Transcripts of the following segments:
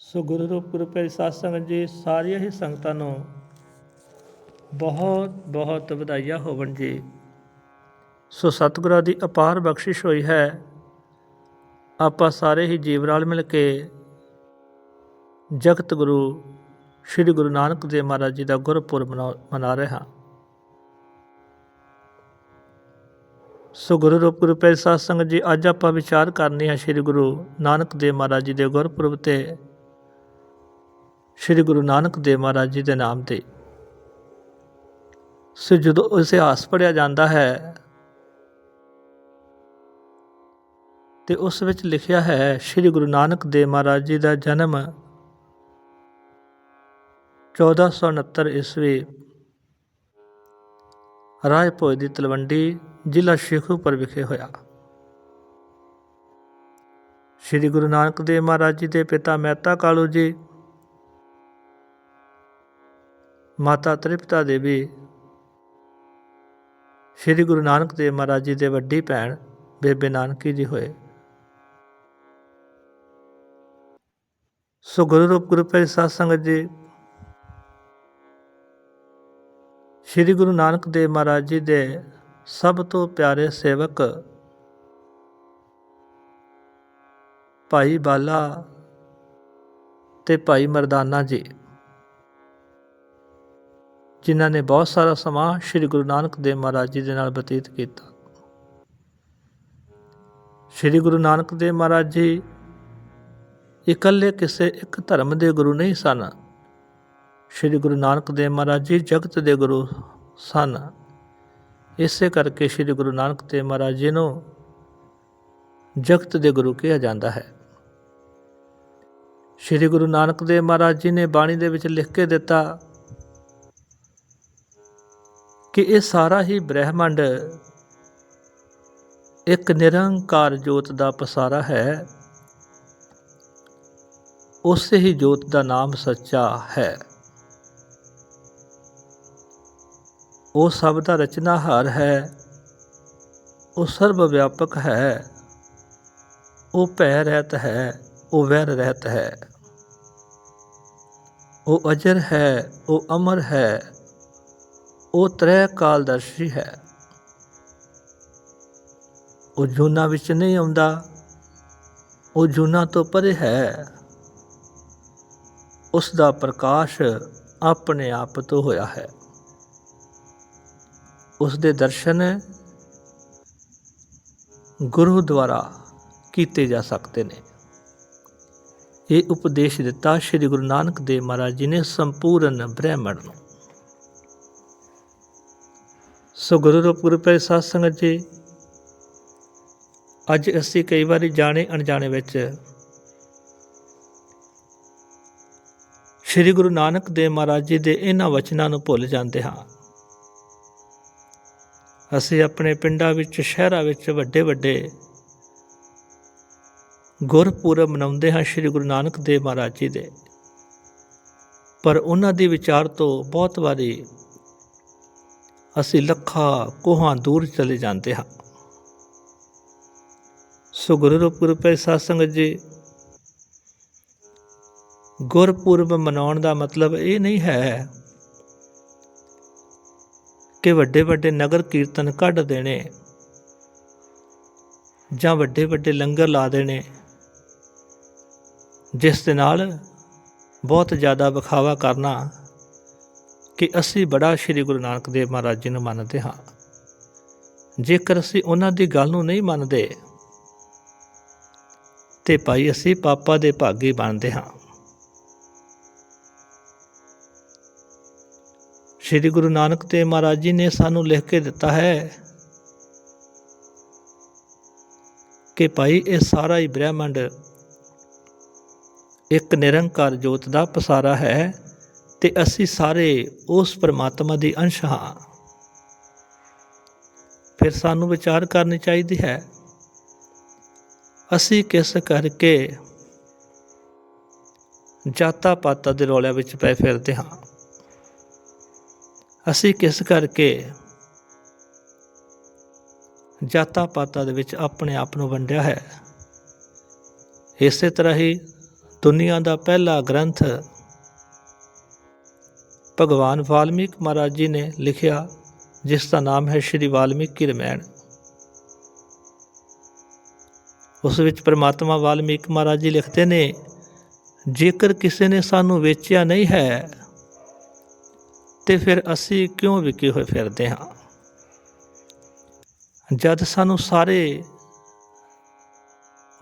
ਸੋ ਗੁਰੂ ਰੂਪ ਗੁਰੂ ਪਿਆਰੀ ਸਾਧ ਸੰਗਤ ਜੀ, ਸਾਰੀਆਂ ਹੀ ਸੰਗਤਾਂ ਨੂੰ ਬਹੁਤ ਬਹੁਤ ਵਧਾਈਆਂ ਹੋਵਣ ਜੀ। ਸੋ ਸਤਿਗੁਰਾਂ ਦੀ ਅਪਾਰ ਬਖਸ਼ਿਸ਼ ਹੋਈ ਹੈ। ਆਪਾਂ ਸਾਰੇ ਹੀ ਜੀਵ ਨਾਲ ਮਿਲ ਕੇ ਜਗਤ ਗੁਰੂ, ਸ੍ਰੀ ਗੁਰੂ ਨਾਨਕ ਦੇਵ ਮਹਾਰਾਜ ਜੀ ਦਾ ਗੁਰਪੁਰਬ ਮਨਾ- ਮਨਾ ਰਹੇ ਹਾਂ। ਸੋ ਗੁਰੂ ਰੂਪ ਗੁਰੂ ਪਿਆਰੀ ਸਾਧ ਸੰਗਤ ਜੀ, ਅੱਜ ਆਪਾਂ ਵਿਚਾਰ ਕਰਨੀ ਹੈ ਸ੍ਰੀ ਗੁਰੂ ਨਾਨਕ ਦੇਵ ਮਹਾਰਾਜ ਜੀ ਦੇ ਗੁਰਪੁਰਬ ਤੇ। ਸ੍ਰੀ ਗੁਰੂ ਨਾਨਕ ਦੇਵ ਮਹਾਰਾਜ ਜੀ ਦੇ ਨਾਮ ਤੇ। ਸੋ ਜਦੋਂ ਇਤਿਹਾਸ ਪੜਿਆ ਜਾਂਦਾ ਹੈ, ਤੇ ਉਸ ਵਿੱਚ ਲਿਖਿਆ ਹੈ, ਸ੍ਰੀ ਗੁਰੂ ਨਾਨਕ ਦੇਵ ਮਹਾਰਾਜ ਜੀ ਦਾ ਜਨਮ 1469 ਈਸਵੀ ਰਾਏਪੁਰ ਦੀ ਤਲਵੰਡੀ ਜ਼ਿਲ੍ਹਾ ਸ਼ੇਖੂਪੁਰ ਵਿਖੇ ਹੋਇਆ। ਸ੍ਰੀ ਗੁਰੂ ਨਾਨਕ ਦੇਵ ਮਹਾਰਾਜ ਜੀ ਦੇ ਪਿਤਾ ਮਹਿਤਾ ਕਾਲੂ ਜੀ ਮਾਤਾ ਤ੍ਰਿਪਤਾ ਦੇਵੀ। ਸ੍ਰੀ ਗੁਰੂ ਨਾਨਕ ਦੇਵ ਮਹਾਰਾਜ ਜੀ ਦੇ ਵੱਡੀ ਭੈਣ ਬੇਬੇ ਨਾਨਕੀ ਜੀ ਹੋਏ। ਸੋ ਗੁਰੂ ਰੂਪ ਗੁਰੂ ਪਿਆਰੀ ਸਾਧ ਸੰਗਤ ਜੀ, ਸ੍ਰੀ ਗੁਰੂ ਨਾਨਕ ਦੇਵ ਮਹਾਰਾਜ ਜੀ ਦੇ ਸਭ ਤੋਂ ਪਿਆਰੇ ਸੇਵਕ ਭਾਈ ਬਾਲਾ ਤੇ ਭਾਈ ਮਰਦਾਨਾ ਜੀ। ਜਿਨ੍ਹਾਂ ਨੇ ਬਹੁਤ ਸਾਰਾ ਸਮਾਂ ਸ੍ਰੀ ਗੁਰੂ ਨਾਨਕ ਦੇਵ ਮਹਾਰਾਜ ਜੀ ਦੇ ਨਾਲ ਬਤੀਤ ਕੀਤਾ। ਸ੍ਰੀ ਗੁਰੂ ਨਾਨਕ ਦੇਵ ਮਹਾਰਾਜ ਜੀ ਇਕੱਲੇ ਕਿਸੇ ਇੱਕ ਧਰਮ ਦੇ ਗੁਰੂ ਨਹੀਂ ਸਨ। ਸ੍ਰੀ ਗੁਰੂ ਨਾਨਕ ਦੇਵ ਮਹਾਰਾਜ ਜੀ ਜਗਤ ਦੇ ਗੁਰੂ ਸਨ। ਇਸੇ ਕਰਕੇ ਸ੍ਰੀ ਗੁਰੂ ਨਾਨਕ ਦੇਵ ਮਹਾਰਾਜ ਜੀ ਨੂੰ ਜਗਤ ਦੇ ਗੁਰੂ ਕਿਹਾ ਜਾਂਦਾ ਹੈ। ਸ੍ਰੀ ਗੁਰੂ ਨਾਨਕ ਦੇਵ ਮਹਾਰਾਜ ਜੀ ਨੇ ਬਾਣੀ ਦੇ ਵਿੱਚ ਲਿਖ ਕੇ ਦਿੱਤਾ ਕਿ ਇਹ ਸਾਰਾ ਹੀ ਬ੍ਰਹਿਮੰਡ ਇੱਕ ਨਿਰੰਕਾਰ ਜੋਤ ਦਾ ਪਸਾਰਾ ਹੈ। ਉਸ ਹੀ ਜੋਤ ਦਾ ਨਾਮ ਸੱਚਾ ਹੈ। ਉਹ ਸਭ ਦਾ ਰਚਨਾਹਾਰ ਹੈ। ਉਹ ਸਰਬ ਵਿਆਪਕ ਹੈ। ਉਹ ਭੈ ਰਹਿਤ ਹੈ। ਉਹ ਵੈਰ ਰਹਿਤ ਹੈ। ਉਹ ਅਜਰ ਹੈ। ਉਹ ਅਮਰ ਹੈ। ਉਹ ਤ੍ਰੈ ਕਾਲਦਰਸ਼ੀ ਹੈ। ਉਹ ਜੂਨਾ ਵਿੱਚ ਨਹੀਂ ਆਉਂਦਾ। ਉਹ ਜੂਨਾ ਤੋਂ ਪਰੇ ਹੈ। ਉਸ ਦਾ ਪ੍ਰਕਾਸ਼ ਆਪਣੇ ਆਪ ਤੋਂ ਹੋਇਆ ਹੈ। ਉਸ ਦੇ ਦਰਸ਼ਨ ਗੁਰੂ ਦੁਆਰਾ ਕੀਤੇ ਜਾ ਸਕਦੇ ਨੇ। ਇਹ ਉਪਦੇਸ਼ ਦਿੱਤਾ ਸ੍ਰੀ ਗੁਰੂ ਨਾਨਕ ਦੇਵ ਮਹਾਰਾਜ ਜੀ ਨੇ ਸੰਪੂਰਨ ਬ੍ਰਹਿਮੰਡ ਨੂੰ। ਸੋ ਗੁਰੂ ਰੂਪ ਗੁਰੂ ਪਿਆਰੇ ਸਾਧ ਸੰਗਤ ਜੀ, ਅੱਜ ਅਸੀਂ ਕਈ ਵਾਰੀ ਜਾਣੇ ਅਣਜਾਣੇ ਵਿੱਚ। ਸ੍ਰੀ ਗੁਰੂ ਨਾਨਕ ਦੇਵ ਮਹਾਰਾਜ ਜੀ ਦੇ ਇਹਨਾਂ ਵਚਨਾਂ ਨੂੰ ਭੁੱਲ ਜਾਂਦੇ ਹਾਂ। ਅਸੀਂ ਆਪਣੇ ਪਿੰਡਾਂ ਵਿੱਚ, ਸ਼ਹਿਰਾਂ ਵਿੱਚ ਵੱਡੇ ਵੱਡੇ ਗੁਰਪੁਰਬ ਮਨਾਉਂਦੇ ਹਾਂ ਸ੍ਰੀ ਗੁਰੂ ਨਾਨਕ ਦੇਵ ਮਹਾਰਾਜ ਜੀ ਦੇ। ਪਰ ਉਹਨਾਂ ਦੀ ਵਿਚਾਰ ਤੋਂ ਬਹੁਤ ਵਾਰੀ ਅਸੀਂ ਲੱਖਾਂ ਕੋਹਾਂ ਦੂਰ ਚਲੇ ਜਾਂਦੇ ਹਾਂ। ਸੋ ਗੁਰੂ ਰੂਪ ਗੁਰੂ ਸਾਧ ਸੰਗਤ ਜੀ, ਗੁਰਪੁਰਬ ਮਨਾਉਣ ਦਾ ਮਤਲਬ ਇਹ ਨਹੀਂ ਹੈ ਕਿ ਵੱਡੇ ਵੱਡੇ ਨਗਰ ਕੀਰਤਨ ਕੱਢ ਦੇਣੇ ਜਾਂ ਵੱਡੇ ਵੱਡੇ ਲੰਗਰ ਲਾ ਦੇਣੇ, ਜਿਸ ਦੇ ਨਾਲ ਬਹੁਤ ਜ਼ਿਆਦਾ ਵਿਖਾਵਾ ਕਰਨਾ ਕਿ ਅਸੀਂ ਬੜਾ ਸ੍ਰੀ ਗੁਰੂ ਨਾਨਕ ਦੇਵ ਮਹਾਰਾਜ ਜੀ ਨੂੰ ਮੰਨਦੇ ਹਾਂ। ਜੇਕਰ ਅਸੀਂ ਉਹਨਾਂ ਦੀ ਗੱਲ ਨੂੰ ਨਹੀਂ ਮੰਨਦੇ, ਤੇ ਭਾਈ ਅਸੀਂ ਪਾਪਾ ਦੇ ਭਾਗੀ ਬਣਦੇ ਹਾਂ। ਸ੍ਰੀ ਗੁਰੂ ਨਾਨਕ ਦੇਵ ਮਹਾਰਾਜ ਜੀ ਨੇ ਸਾਨੂੰ ਲਿਖ ਕੇ ਦਿੱਤਾ ਹੈ ਕਿ ਭਾਈ ਇਹ ਸਾਰਾ ਹੀ ਬ੍ਰਹਿਮੰਡ ਇੱਕ ਨਿਰੰਕਾਰ ਜੋਤ ਦਾ ਪਸਾਰਾ ਹੈ। ਤੇ ਅਸੀਂ ਸਾਰੇ ਉਸ ਪਰਮਾਤਮਾ ਦੀ ਅੰਸ਼ ਹਾਂ। ਫਿਰ ਸਾਨੂੰ ਵਿਚਾਰ ਕਰਨੀ ਚਾਹੀਦੀ ਹੈ, ਅਸੀਂ ਕਿਸ ਕਰਕੇ ਜਾਤਾ ਪਾਤਾਂ ਦੇ ਰੌਲਿਆਂ ਵਿੱਚ ਪੈ ਫਿਰਦੇ ਹਾਂ? ਅਸੀਂ ਕਿਸ ਕਰਕੇ ਜਾਤਾ ਪਾਤਾ ਦੇ ਵਿੱਚ ਆਪਣੇ ਆਪ ਨੂੰ ਵੰਡਿਆ ਹੈ? ਇਸੇ ਤਰ੍ਹਾਂ ਹੀ ਦੁਨੀਆ ਦਾ ਪਹਿਲਾ ਗ੍ਰੰਥ ਭਗਵਾਨ ਵਾਲਮੀਕ ਮਹਾਰਾਜ ਜੀ ਨੇ ਲਿਖਿਆ, ਜਿਸ ਦਾ ਨਾਮ ਹੈ ਸ਼੍ਰੀ ਵਾਲਮੀਕੀ ਰਮਾਇਣ। ਉਸ ਵਿੱਚ ਪ੍ਰਮਾਤਮਾ ਵਾਲਮੀਕ ਮਹਾਰਾਜ ਜੀ ਲਿਖਦੇ ਨੇ, ਜੇਕਰ ਕਿਸੇ ਨੇ ਸਾਨੂੰ ਵੇਚਿਆ ਨਹੀਂ ਹੈ, ਤੇ ਫਿਰ ਅਸੀਂ ਕਿਉਂ ਵਿਕੇ ਹੋਏ ਫਿਰਦੇ ਹਾਂ? ਜਦ ਸਾਨੂੰ ਸਾਰੇ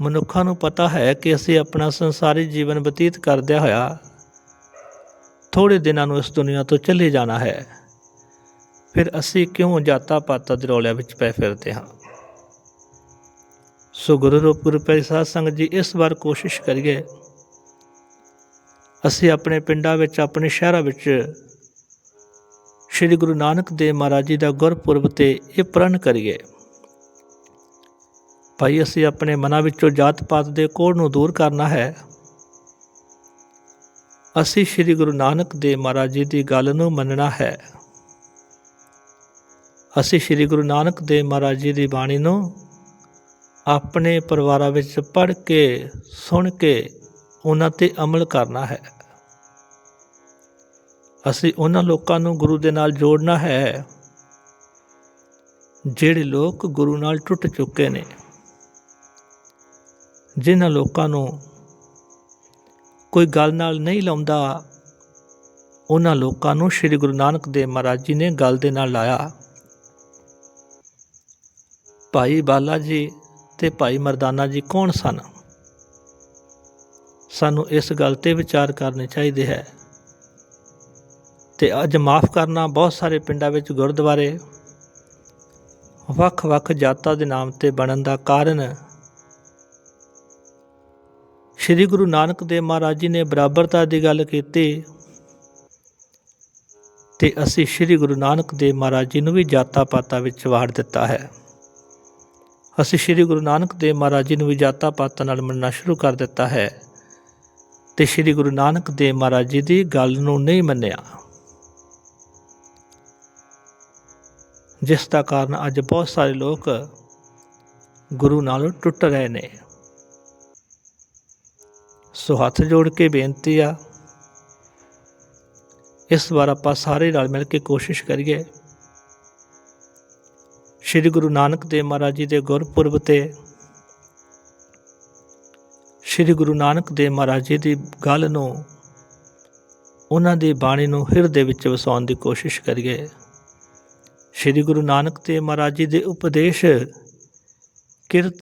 ਮਨੁੱਖਾਂ ਨੂੰ ਪਤਾ ਹੈ ਕਿ ਅਸੀਂ ਆਪਣਾ ਸੰਸਾਰੀ ਜੀਵਨ ਬਤੀਤ ਕਰਦਿਆਂ ਹੋਇਆ ਥੋੜੇ ਦਿਨਾਂ ਨੂੰ ਇਸ ਦੁਨੀਆ ਤੋਂ ਚਲੇ ਜਾਣਾ ਹੈ। ਫਿਰ ਅਸੀਂ ਕਿਉਂ ਜਾਤਾਂ ਪਾਤਾਂ ਦੇ ਰੌਲਿਆਂ ਵਿੱਚ ਪੈ ਫਿਰਦੇ ਹਾਂ? ਸੋ ਗੁਰੂ ਰੂਪ ਗੁਰੂ ਪਿਆਰੀ ਸੰਗਤ ਜੀ, ਇਸ ਵਾਰ ਕੋਸ਼ਿਸ਼ ਕਰੀਏ, ਅਸੀਂ ਆਪਣੇ ਪਿੰਡਾਂ ਵਿੱਚ, ਆਪਣੇ ਸ਼ਹਿਰਾਂ ਵਿੱਚ ਸ੍ਰੀ ਗੁਰੂ ਨਾਨਕ ਦੇਵ ਮਹਾਰਾਜ ਜੀ ਦਾ ਗੁਰਪੁਰਬ ਤੇ ਇਹ ਪ੍ਰਣ ਕਰੀਏ। ਭਾਈ, ਅਸੀਂ ਆਪਣੇ ਮਨਾਂ ਵਿੱਚੋਂ ਜਾਤ ਪਾਤ ਦੇ ਕੋੜ ਨੂੰ ਦੂਰ ਕਰਨਾ ਹੈ। ਅਸੀਂ ਸ੍ਰੀ ਗੁਰੂ ਨਾਨਕ ਦੇਵ ਮਹਾਰਾਜ ਜੀ ਦੀ ਗੱਲ ਨੂੰ ਮੰਨਣਾ ਹੈ। ਅਸੀਂ ਸ੍ਰੀ ਗੁਰੂ ਨਾਨਕ ਦੇਵ ਮਹਾਰਾਜ ਜੀ ਦੀ ਬਾਣੀ ਨੂੰ ਆਪਣੇ ਪਰਿਵਾਰਾਂ ਵਿੱਚ ਪੜ੍ਹ ਕੇ, ਸੁਣ ਕੇ, ਉਹਨਾਂ ਤੇ ਅਮਲ ਕਰਨਾ ਹੈ। ਅਸੀਂ ਉਹਨਾਂ ਲੋਕਾਂ ਨੂੰ ਗੁਰੂ ਦੇ ਨਾਲ ਜੋੜਨਾ ਹੈ, ਜਿਹੜੇ ਲੋਕ ਗੁਰੂ ਨਾਲ ਟੁੱਟ ਚੁੱਕੇ ਨੇ, ਜਿਨ੍ਹਾਂ ਲੋਕਾਂ ਨੂੰ ਕੋਈ ਗੱਲ ਨਾਲ ਨਹੀਂ ਲਾਉਂਦਾ। ਉਹਨਾਂ ਲੋਕਾਂ ਨੂੰ ਸ੍ਰੀ ਗੁਰੂ ਨਾਨਕ ਦੇਵ ਮਹਾਰਾਜ ਜੀ ਨੇ ਗੱਲ ਦੇ ਨਾਲ ਲਾਇਆ। ਭਾਈ ਬਾਲਾ ਜੀ ਤੇ ਭਾਈ ਮਰਦਾਨਾ ਜੀ ਕੌਣ ਸਨ? ਸਾਨੂੰ ਇਸ ਗੱਲ ਤੇ ਵਿਚਾਰ ਕਰਨੇ ਚਾਹੀਦੇ ਹੈ। ਤੇ ਅੱਜ ਮਾਫ ਕਰਨਾ ਬਹੁਤ ਸਾਰੇ ਪਿੰਡਾਂ ਵਿੱਚ ਗੁਰਦੁਆਰੇ ਵੱਖ-ਵੱਖ ਜਾਤਾਂ ਦੇ ਨਾਮ ਤੇ ਬਣਨ ਦਾ ਕਾਰਨ ਸ੍ਰੀ ਗੁਰੂ ਨਾਨਕ ਦੇਵ ਮਹਾਰਾਜ ਜੀ ਨੇ ਬਰਾਬਰਤਾ ਦੀ ਗੱਲ ਕੀਤੀ ਤੇ ਅਸੀਂ ਸ੍ਰੀ ਗੁਰੂ ਨਾਨਕ ਦੇਵ ਮਹਾਰਾਜ ਜੀ ਨੂੰ ਵੀ ਜਾਤਾਂ ਪਾਤਾਂ ਵਿੱਚ ਵਾੜ ਦਿੱਤਾ ਹੈ। ਅਸੀਂ ਸ੍ਰੀ ਗੁਰੂ ਨਾਨਕ ਦੇਵ ਮਹਾਰਾਜ ਜੀ ਨੂੰ ਵੀ ਜਾਤਾਂ ਪਾਤਾਂ ਨਾਲ ਮੰਨਣਾ ਸ਼ੁਰੂ ਕਰ ਦਿੱਤਾ ਹੈ ਤੇ ਸ੍ਰੀ ਗੁਰੂ ਨਾਨਕ ਦੇਵ ਮਹਾਰਾਜ ਜੀ ਦੀ ਗੱਲ ਨੂੰ ਨਹੀਂ ਮੰਨਿਆ। ਜਿਸ ਦਾ ਕਾਰਨ ਅੱਜ ਬਹੁਤ ਸਾਰੇ ਲੋਕ ਗੁਰੂ ਨਾਲੋਂ ਟੁੱਟ ਰਹੇ ਨੇ। ਸੋ ਹੱਥ ਜੋੜ ਕੇ ਬੇਨਤੀ ਆ, ਇਸ ਵਾਰ ਆਪਾਂ ਸਾਰੇ ਰਲ ਮਿਲ ਕੇ ਕੋਸ਼ਿਸ਼ ਕਰੀਏ। ਸ੍ਰੀ ਗੁਰੂ ਨਾਨਕ ਦੇਵ ਮਹਾਰਾਜ ਜੀ ਦੇ ਗੁਰਪੁਰਬ ਤੇ ਸ੍ਰੀ ਗੁਰੂ ਨਾਨਕ ਦੇਵ ਮਹਾਰਾਜ ਜੀ ਦੀ ਗੱਲ ਨੂੰ, ਉਹਨਾਂ ਦੀ ਬਾਣੀ ਨੂੰ ਹਿਰਦੇ ਵਿੱਚ ਵਸਾਉਣ ਦੀ ਕੋਸ਼ਿਸ਼ ਕਰੀਏ। ਸ੍ਰੀ ਗੁਰੂ ਨਾਨਕ ਦੇਵ ਮਹਾਰਾਜ ਜੀ ਦੇ ਉਪਦੇਸ਼ ਕਿਰਤ